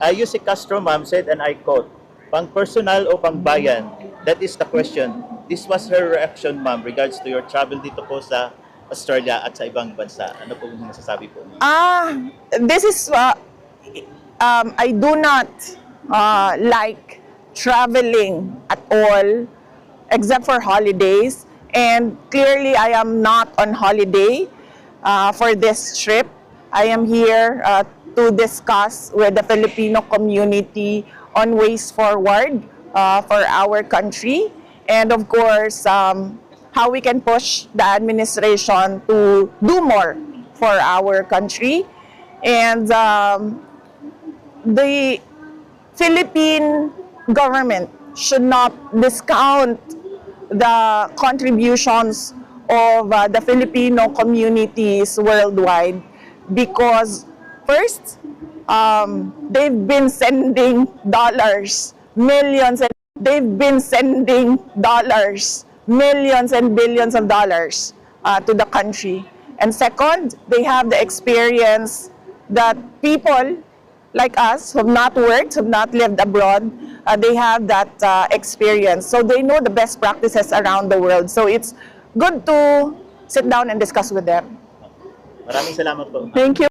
Uh, si Castro, ma'am, said, and I quote, pang personal o pang bayan? That is the question. This was her reaction, ma'am, regards to your travel dito po sa Australia at sa ibang bansa. Ano po yung masasabi po? Ah, this is uh, um, I do not uh, like traveling at all except for holidays and clearly I am not on holiday uh, for this trip. I am here uh, to discuss with the Filipino community on ways forward uh, for our country and of course um, how we can push the administration to do more for our country. And um, the Philippine government should not discount the contributions of uh, the Filipino communities worldwide because first, um, they've been sending dollars, millions, and they've been sending dollars, millions and billions of dollars uh, to the country. And second, they have the experience that people like us who have not worked, who have not lived abroad, uh, they have that uh, experience. So they know the best practices around the world. So it's good to sit down and discuss with them. Maraming salamat po. Thank you.